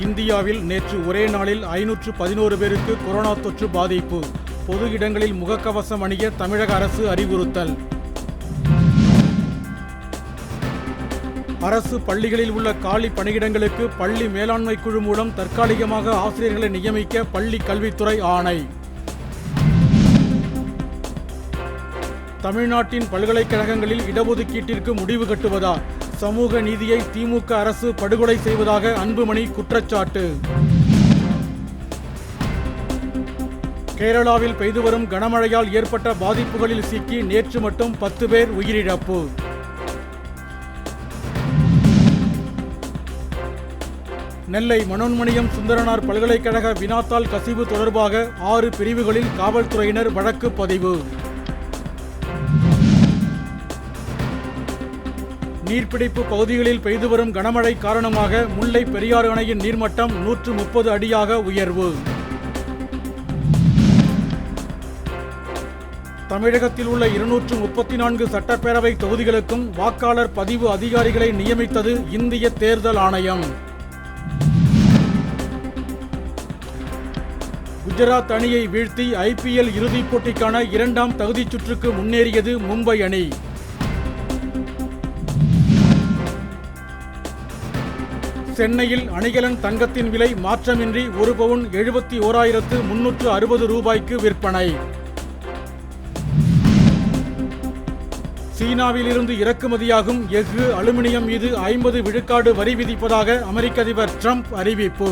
இந்தியாவில் நேற்று ஒரே நாளில் ஐநூற்று பதினோரு பேருக்கு கொரோனா தொற்று பாதிப்பு. பொது இடங்களில் முகக்கவசம் அணிய தமிழக அரசு அறிவுறுத்தல். அரசு பள்ளிகளில் உள்ள காலி பணியிடங்களுக்கு பள்ளி மேலாண்மை குழு மூலம் தற்காலிகமாக ஆசிரியர்களை நியமிக்க பள்ளி கல்வித்துறை ஆணை. தமிழ்நாட்டின் பல்கலைக்கழகங்களில் இடஒதுக்கீட்டிற்கு முடிவு கட்டுவதா? சமூக நீதியை திமுக அரசு படுகொலை செய்வதாக அன்புமணி குற்றச்சாட்டு. கேரளாவில் பெய்து வரும் கனமழையால் ஏற்பட்ட பாதிப்புகளில் சிக்கி நேற்று மட்டும் பத்து பேர் உயிரிழப்பு. நெல்லை மனோன்மணியம் சுந்தரனார் பல்கலைக்கழக வினாத்தாள் கசிவு தொடர்பாக ஆறு பிரிவுகளில் காவல்துறையினர் வழக்கு பதிவு. நீர்பிடிப்பு பகுதிகளில் பெய்து வரும் கனமழை காரணமாக முல்லை பெரியாறு அணையின் நீர்மட்டம் நூற்று முப்பது அடியாக உயர்வு. தமிழகத்தில் உள்ள இருநூற்று முப்பத்தி நான்கு சட்டப்பேரவை தொகுதிகளுக்கும் வாக்காளர் பதிவு அதிகாரிகளை நியமித்தது இந்திய தேர்தல் ஆணையம். குஜராத் அணியை வீழ்த்தி ஐபிஎல் இறுதிப் போட்டிக்கான இரண்டாம் தகுதிச் சுற்றுக்கு முன்னேறியது மும்பை அணி. சென்னையில் அணிகலன் தங்கத்தின் விலை மாற்றமின்றி ஒரு பவுன் எழுபத்தி ஓராயிரத்து முன்னூற்று அறுபது ரூபாய்க்கு விற்பனை. சீனாவிலிருந்து இறக்குமதியாகும் எஃகு அலுமினியம் மீது ஐம்பது விழுக்காடு வரி விதிப்பதாக அமெரிக்க அதிபர் ட்ரம்ப் அறிவிப்பு.